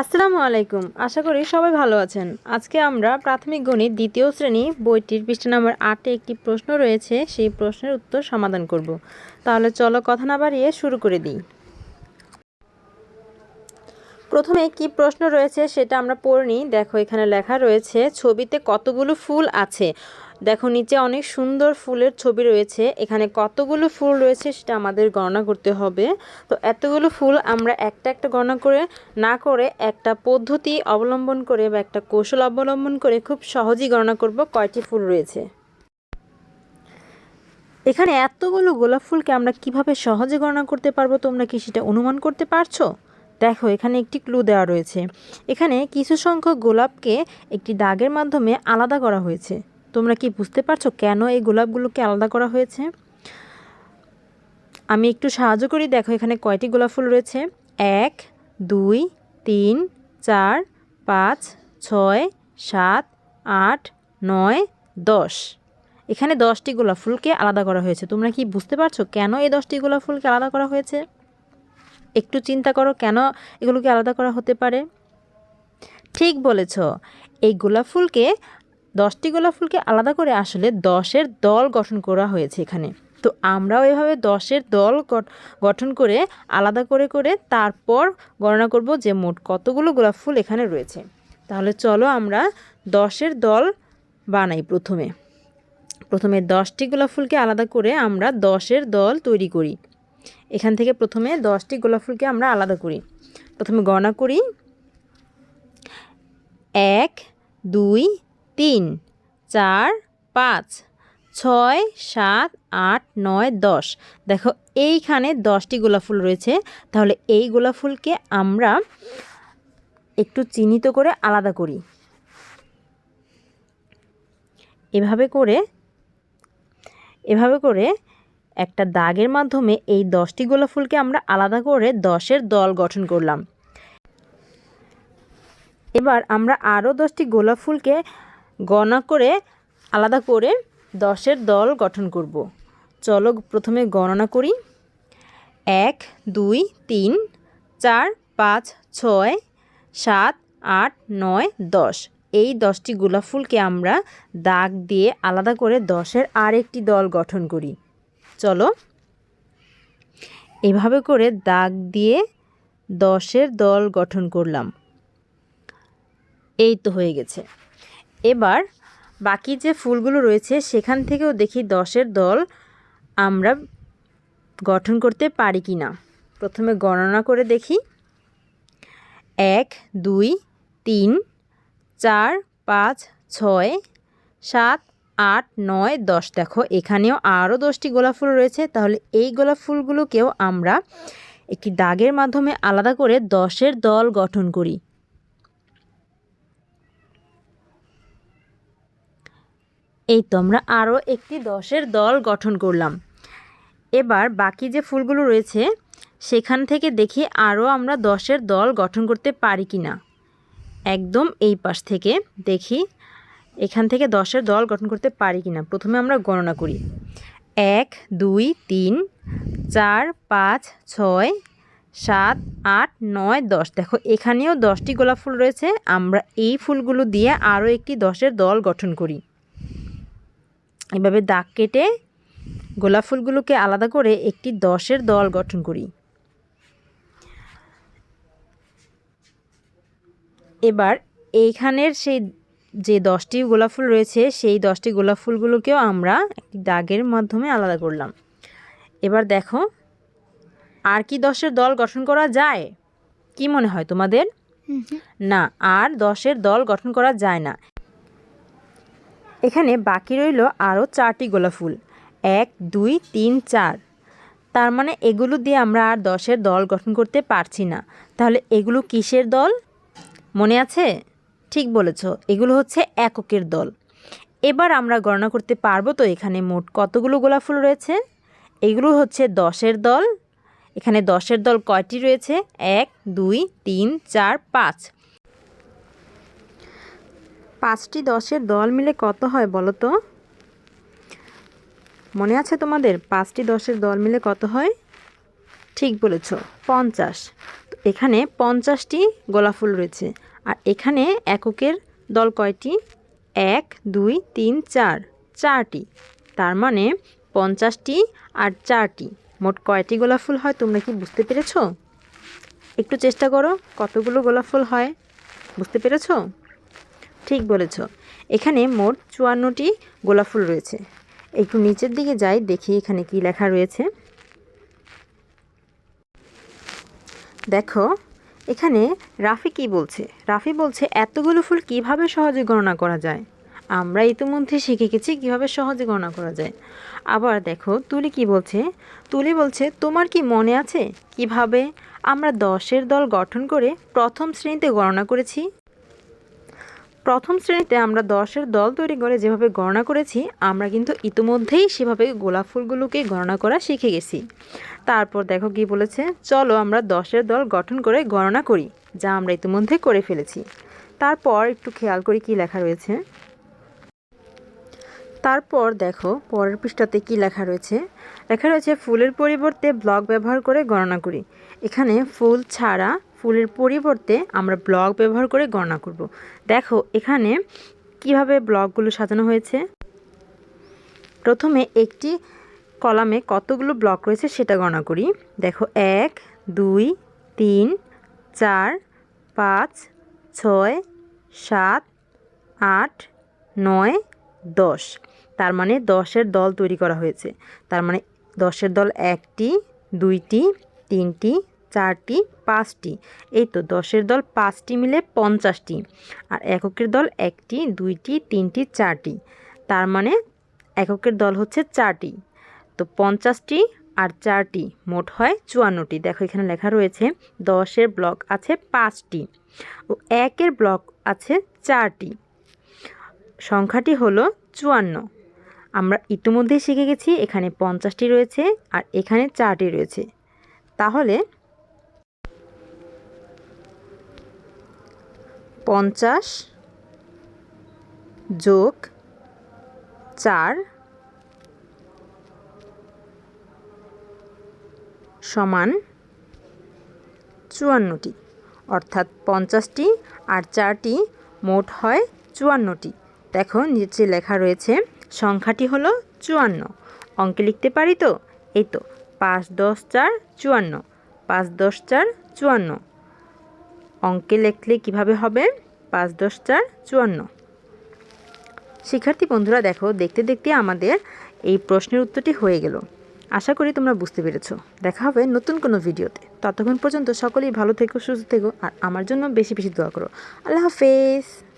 আসসালামু আলাইকুম। আশা করি সবাই ভালো আছেন। আজকে আমরা প্রাথমিক গণিত দ্বিতীয় শ্রেণি বইটির পৃষ্ঠা নম্বর আটে একটি প্রশ্ন রয়েছে, সেই প্রশ্নের উত্তর সমাধান করব। তাহলে চলো কথা না বাড়িয়ে শুরু করে দিই। প্রথমে কি প্রশ্ন রয়েছে সেটা আমরা পড়ে দেখো এখানে লেখা রয়েছে, ছবিতে কতগুলো ফুল আছে? দেখো, নিচে অনেক সুন্দর ফুলের ছবি রয়েছে। এখানে কতগুলো ফুল রয়েছে সেটা আমাদের গণনা করতে হবে। তো এতগুলো ফুল আমরা একটা একটা গণনা করে, না করে একটা পদ্ধতি অবলম্বন করে বা একটা কৌশল অবলম্বন করে খুব সহজেই গণনা করব কয়টি ফুল রয়েছে। এখানে এতগুলো গোলাপ ফুলকে আমরা কীভাবে সহজে গণনা করতে পারব? তোমরা কি সেটা অনুমান করতে পারছ? দেখো, এখানে একটি ক্লু দেওয়া রয়েছে। এখানে কিছু সংখ্যক গোলাপকে একটি দাগের মাধ্যমে আলাদা করা হয়েছে। তোমরা কি বুঝতে পারছ কেন এই গোলাপগুলোকে আলাদা করা হয়েছে? আমি একটু সাহায্য করি, দেখো এখানে কয়টি গোলাপ ফুল রয়েছে? এক, দুই, তিন, চার, পাঁচ, ছয়, সাত, আট, নয়, দশ। এখানে দশটি গোলাপ ফুলকে আলাদা করা হয়েছে। তোমরা কি বুঝতে পারছ কেন এই দশটি গোলাপ ফুলকে আলাদা করা হয়েছে? একটু চিন্তা করো কেন এগুলোকে আলাদা করা হতে পারে। ঠিক বলেছ, এই গোলাপ ফুলকে দশটি গোলাপ ফুলকে আলাদা করে আসলে দশের দল গঠন করা হয়েছে এখানে। তো আমরাও এভাবে দশের দল গঠন করে আলাদা করে করে তারপর গণনা করব যে মোট কতগুলো গোলাপ ফুল এখানে রয়েছে। তাহলে চলো আমরা দশের দল বানাই প্রথমে। প্রথমে দশটি গোলাপ ফুলকে আলাদা করে আমরা দশের দল তৈরি করি। এখান থেকে প্রথমে দশটি গোলাপ ফুলকে আমরা আলাদা করি। প্রথমে গণনা করি। এক, দুই তিন, চার, পাঁচ, ছয়, সাত, আট, নয়, দশ। দেখো, এইখানে দশটি গোলাপ ফুল রয়েছে। তাহলে এই গোলাপ ফুলকে আমরা একটু চিহ্নিত করে আলাদা করি। এভাবে করে এভাবে করে একটা দাগের মাধ্যমে এই দশটি গোলাপ ফুলকে আমরা আলাদা করে দশের দল গঠন করলাম। এবার আমরা আরও দশটি গোলাপ ফুলকে গণনা করে আলাদা করে দশের দল গঠন করব। চলো প্রথমে গণনা করি। এক, দুই, তিন, চার, পাঁচ, ছয়, সাত, আট, নয়, দশ। এই দশটি গোলাপ ফুলকে আমরা দাগ দিয়ে আলাদা করে দশের আরেকটি দল গঠন করি। চলো এভাবে করে দাগ দিয়ে দশের দল গঠন করলাম। এই তো হয়ে গেছে। এবার বাকি যে ফুলগুলো রয়েছে, সেখান থেকেও দেখি দশের দল আমরা গঠন করতে পারি কি না প্রথমে গণনা করে দেখি। এক, দুই, তিন, চার, পাঁচ, ছয়, সাত, আট, নয়, দশ। দেখো, এখানেও আরও দশটি গোলাপ ফুল রয়েছে। তাহলে এই গোলাপ ফুলগুলোকেও আমরা একটি দাগের মাধ্যমে আলাদা করে দশের দল গঠন করি। এই তো আমরা আরও একটি দশের দল গঠন করলাম। এবার বাকি যে ফুলগুলো রয়েছে, সেখান থেকে দেখি আরও আমরা দশের দল গঠন করতে পারি কি না একদম এই পাশ থেকে দেখি এখান থেকে দশের দল গঠন করতে পারি কি না প্রথমে আমরা গণনা করি। এক, দুই, তিন, চার, পাঁচ, ছয়, সাত, আট, নয়, দশ। দেখো, এখানেও দশটি গোলাপ ফুল রয়েছে। আমরা এই ফুলগুলো দিয়ে আরও একটি দশের দল গঠন করি। এভাবে দাগ কেটে গোলাপ ফুলগুলোকে আলাদা করে একটি দশের দল গঠন করি। এবার এইখানের সেই যে দশটি গোলাপ ফুল রয়েছে সেই দশটি গোলাপ ফুলগুলোকেও আমরা একটি দাগের মাধ্যমে আলাদা করলাম। এবার দেখো আর কি দশের দল গঠন করা যায়? কি মনে হয় তোমাদের? না আর দশের দল গঠন করা যায় না। এখানে বাকি রইল আরও চারটি গোলাপ ফুল। এক, দুই, তিন, চার। তার মানে এগুলো দিয়ে আমরা আর দশের দল গঠন করতে পারছি না। তাহলে এগুলো কিসের দল? মনে আছে? ঠিক বলেছ, এগুলো হচ্ছে এককের দল। এবার আমরা গণনা করতে পারব তো এখানে মোট কতগুলো গোলাপ ফুল রয়েছে? এগুলো হচ্ছে দশের দল। এখানে দশের দল কয়টি রয়েছে? এক, দুই, তিন, চার, পাঁচ। পাঁচটি দশের দল মিলে কত হয় বলো তো? মনে আছে তোমাদের? পাঁচটি দশের দল মিলে কত হয়? ঠিক বলেছ, পঞ্চাশ। এখানে পঞ্চাশটি গোলাপ ফুল রয়েছে। আর এখানে এককের দল কয়টি? এক, দুই, তিন, চার। চারটি। তার মানে পঞ্চাশটি আর চারটি। মোট কয়টি গোলাপ ফুল হয় তোমরা কি বুঝতে পেরেছ? একটু চেষ্টা করো কতগুলো গোলাপ ফুল হয়। বুঝতে পেরেছ? ঠিক বলেছ। এখানে মোট চুয়ান্নটি গোলাপ ফুল রয়েছে। একটু নিচের দিকে যাই, দেখি এখানে কি লেখা রয়েছে। দেখো, এখানে রাফি কি বলছে? রাফি বলছে, এতগুলো ফুল কীভাবে সহজে গণনা করা যায়? আমরা ইতিমধ্যে শিখে গেছি কীভাবে সহজে গণনা করা যায়। আবার দেখো, তুলি কি বলছে? তুলি বলছে, তোমার কি মনে আছে কীভাবে আমরা দশের দল গঠন করে প্রথম শ্রেণীতে গণনা করেছি? প্রথম শ্রেণীতে আমরা দশের দল তৈরি করে যেভাবে গণনা করেছি, আমরা কিন্তু ইতিমধ্যেই সেভাবে গোলাপ ফুলগুলোকে গণনা করা শিখে গেছি। তারপর দেখো কি বলেছে, চলো আমরা দশের দল গঠন করে গণনা করি, যা আমরা ইতিমধ্যে করে ফেলেছি। তারপর একটু খেয়াল করি কি লেখা রয়েছে। তারপর দেখো পরের পৃষ্ঠাতে কি লেখা রয়েছে। লেখা রয়েছে, ফুলের পরিবর্তে ব্লক ব্যবহার করে গণনা করি। এখানে ফুল ছাড়া ফুলের পরিবর্তে আমরা ব্লক ব্যবহার করে গণনা করব। দেখো, এখানে কীভাবে ব্লকগুলো সাজানো হয়েছে। প্রথমে একটি কলামে কতগুলো ব্লক রয়েছে সেটা গণনা করি। দেখো, এক, দুই, তিন, চার, পাঁচ, ছয়, সাত, আট, নয়, দশ। তার মানে দশের দল তৈরি করা হয়েছে। তার মানে দশের দল একটি, দুইটি, তিনটি চারটি, পাঁচটি। এই তো দশের দল পাঁচটি মিলে পঞ্চাশটি। আর এককের দল একটি, দুইটি, তিনটি, চারটি। তার মানে এককের দল হচ্ছে চারটি। তো পঞ্চাশটি আর চারটি মোট হয় চুয়ান্নটি। দেখো এখানে লেখা রয়েছে দশের ব্লক আছে পাঁচটি ও একের ব্লক আছে চারটি। সংখ্যাটি হলো চুয়ান্ন। আমরা ইতিমধ্যেই শিখে গেছি এখানে পঞ্চাশটি রয়েছে আর এখানে চারটি রয়েছে। তাহলে পঞ্চাশ যোগ চার সমান চুয়ান্নটি। অর্থাৎ পঞ্চাশটি আর চারটি মোট হয় চুয়ান্নটি। দেখো, নিচে লেখা রয়েছে, সংখ্যাটি হলো চুয়ান্ন। অঙ্কে লিখতে পারি তো? এই তো, পাঁচ দশ চার চুয়ান্ন। পাঁচ দশ চার চুয়ান্ন। অঙ্কে লিখলে কীভাবে হবে? পাঁচ, দশ, চার, চুয়ান্ন। শিক্ষার্থী বন্ধুরা, দেখো, দেখতে দেখতে আমাদের এই প্রশ্নের উত্তরটি হয়ে গেল। আশা করি তোমরা বুঝতে পেরেছ। দেখা হবে নতুন কোনো ভিডিওতে। ততক্ষণ পর্যন্ত সকলেই ভালো থেকো, সুস্থ থেকো, আর আমার জন্য বেশি বেশি দোয়া করো। আল্লাহ হাফেজ!